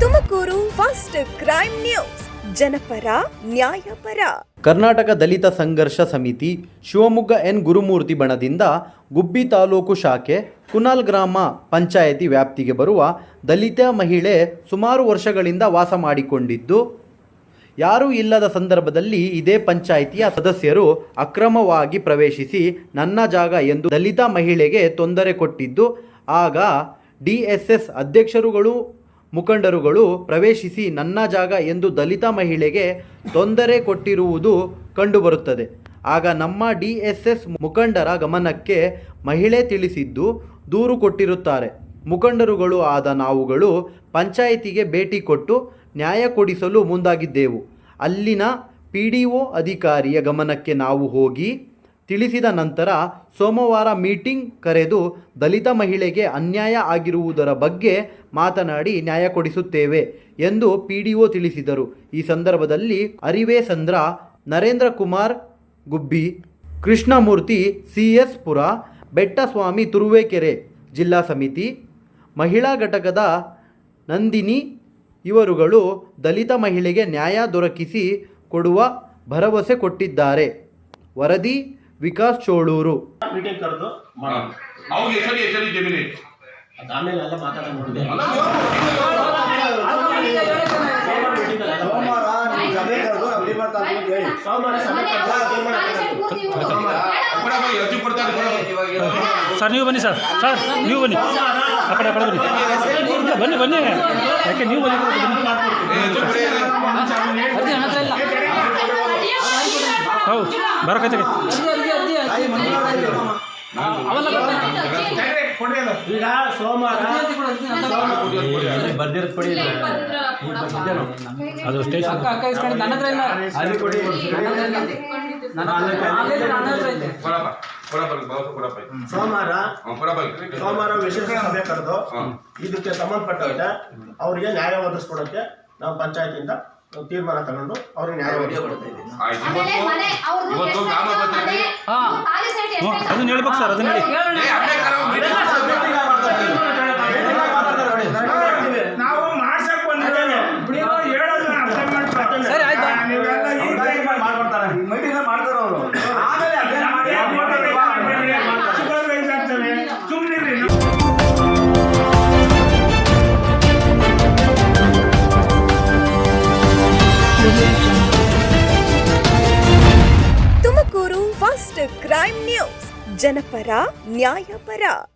Tumakuru first crime news. ಜನಪರ, ನ್ಯಾಯಪರ. ಕರ್ನಾಟಕ ದಲಿತ Sangharsha Samiti Shivamogga N Gurumurthy ಬಣದಿಂದ ಗುಬ್ಬಿ ತಾಲೂಕು ಶಾಖೆ ಕುನಾಲ್ ಗ್ರಾಮ ಪಂಚಾಯಿತಿ ವ್ಯಾಪ್ತಿಗೆ ಬರುವ ದಲಿತ ಮಹಿಳೆ ಸುಮಾರು ವರ್ಷಗಳಿಂದ ವಾಸ ಮಾಡಿಕೊಂಡಿದ್ದು, ಯಾರೂ ಇಲ್ಲದ ಸಂದರ್ಭದಲ್ಲಿ ಇದೇ ಪಂಚಾಯಿತಿಯ ಸದಸ್ಯರು ಅಕ್ರಮವಾಗಿ ಪ್ರವೇಶಿಸಿ ನನ್ನ ಜಾಗ ಎಂದು ದಲಿತ ಮಹಿಳೆಗೆ ತೊಂದರೆ ಕೊಟ್ಟಿದ್ದು ಆಗ ಡಿ ಎಸ್ ಎಸ್ ಅಧ್ಯಕ್ಷರುಗಳು, ಮುಖಂಡರುಗಳು ಪ್ರವೇಶಿಸಿ ನನ್ನ ಜಾಗ ಎಂದು ದಲಿತ ಮಹಿಳೆಗೆ ತೊಂದರೆ ಕೊಟ್ಟಿರುವುದು ಕಂಡುಬರುತ್ತದೆ. ಆಗ ನಮ್ಮ ಡಿ ಎಸ್ ಎಸ್ ಮುಖಂಡರ ಗಮನಕ್ಕೆ ಮಹಿಳೆ ತಿಳಿಸಿದ್ದು ದೂರು ಕೊಟ್ಟಿರುತ್ತಾರೆ. ಮುಖಂಡರುಗಳು ಆದ ನಾವುಗಳು ಪಂಚಾಯಿತಿಗೆ ಭೇಟಿ ಕೊಟ್ಟು ನ್ಯಾಯ ಕೊಡಿಸಲು ಮುಂದಾಗಿದ್ದೆವು. ಅಲ್ಲಿನ ಪಿ ಡಿ ಒ ಅಧಿಕಾರಿಯ ಗಮನಕ್ಕೆ ನಾವು ಹೋಗಿ ತಿಳಿಸಿದ ನಂತರ ಸೋಮವಾರ ಮೀಟಿಂಗ್ ಕರೆದು ದಲಿತ ಮಹಿಳೆಗೆ ಅನ್ಯಾಯ ಆಗಿರುವುದರ ಬಗ್ಗೆ ಮಾತನಾಡಿ ನ್ಯಾಯ ಕೊಡಿಸುತ್ತೇವೆ ಎಂದು ಪಿ ಡಿ ಒ ತಿಳಿಸಿದರು. ಈ ಸಂದರ್ಭದಲ್ಲಿ Arivesandra, Narendra Kumar Gubbi, Krishnamurthy C S Pura, Bettaswamy Turuvekere ಜಿಲ್ಲಾ ಸಮಿತಿ, ಮಹಿಳಾ ಘಟಕದ ನಂದಿನಿ ಇವರುಗಳು ದಲಿತ ಮಹಿಳೆಗೆ ನ್ಯಾಯ ದೊರಕಿಸಿ ಕೊಡುವ ಭರವಸೆ ಕೊಟ್ಟಿದ್ದಾರೆ. ವರದಿ ವಿಕಾಸ್ ಚೋಳೂರು. ಮೀಟಿಂಗ್ ಕರೆದು ಮಾಡೋಣ. ಅವ್ರಿಗೆ ಎಷ್ಟಡಿ ಎಷ್ಟಡಿ ಜಮೀನು ಐತಿ? ಅದು ಆಮೇಲೆ ಎಲ್ಲ ಮಾತಾಡೋಣ ಮುಂದೆ. ಅಲ್ಲ, ಸೋಮವಾರ ನೀವು ಸಭೆ ಕರೆದು ನಾವು leave ಮಾಡ್ತಾ ಅಂತ ಹೇಳಿ. ಸೋಮವಾರ ಸಭೆ ಕರೆದು ಸೋಮವಾರ. ಅರ್ಜಿ ಕೊಡ್ತಾರೆ, ಸರ್ ನೀವು ಬನ್ನಿ ಸರ್. ಸರ್ ನೀವು ಬನ್ನಿ. ಆ ಕಡೆ ಆ ಕಡೆ ಬನ್ನಿ. ಬನ್ನಿ ಬನ್ನಿ. ಯಾಕೆ ನೀವು ಬನ್ನಿ ಬನ್ನಿ ಏ, ಅರ್ಜಿ ಕೊಡಿ, ಇಲ್ಲಿ. ಈಗ ಸೋಮವಾರ ಅದು ಸ್ಟೇಷನ್ ಕೊಡಪ್ಪ, ಕೊಡಪ್ಪ, ಇಲ್ಲಿ. ಸೋಮವಾರ. ಸೋಮವಾರ ವಿಶೇಷ ಸಭೆ ಕರೆದು. ಇದಕ್ಕೆ ಸಂಬಂಧಪಟ್ಟಂತೆ ಅವರಿಗೆ ನ್ಯಾಯ ಒದಗಿಸ್ಕೊಡಕ್ಕೆ ನಾವು ಪಂಚಾಯತಿಯಿಂದ ತೀರ್ಮಾನ ತಗೊಂಡು ಅವ್ರಿಗೆ ನ್ಯಾಯ ಇವತ್ತು ಗ್ರಾಮ ಪಂಚಾಯತಿ ಅದನ್ನ ಹೇಳ್ಬೇಕು ಸರ್ ಅದನ್ನ ಹೇಳಿ ಏ, ಅಲ್ಲೇ ಕರೆವು, meeting ನಾವು ಮಾಡ್ಸಕ್ ಬಂದಿದ್ದೇವೆ ನೀವು ಹೇಳೋದನ್ನ ಅರ್ಥ ಮಾಡ್ಕೊಳ್ಳಿ. ಸರಿ, ಆಯ್ತು. ನೀವೆಲ್ಲ ಈಗ ಮಾಡ್ಕೊಡ್ತಾರೆ ಮೀಟಿಂಗ್ ಮಾಡ್ತಾರೆ ಕ್ರೈಮ್ ನ್ಯೂಸ್ ಜನಪರ ನ್ಯಾಯಪರ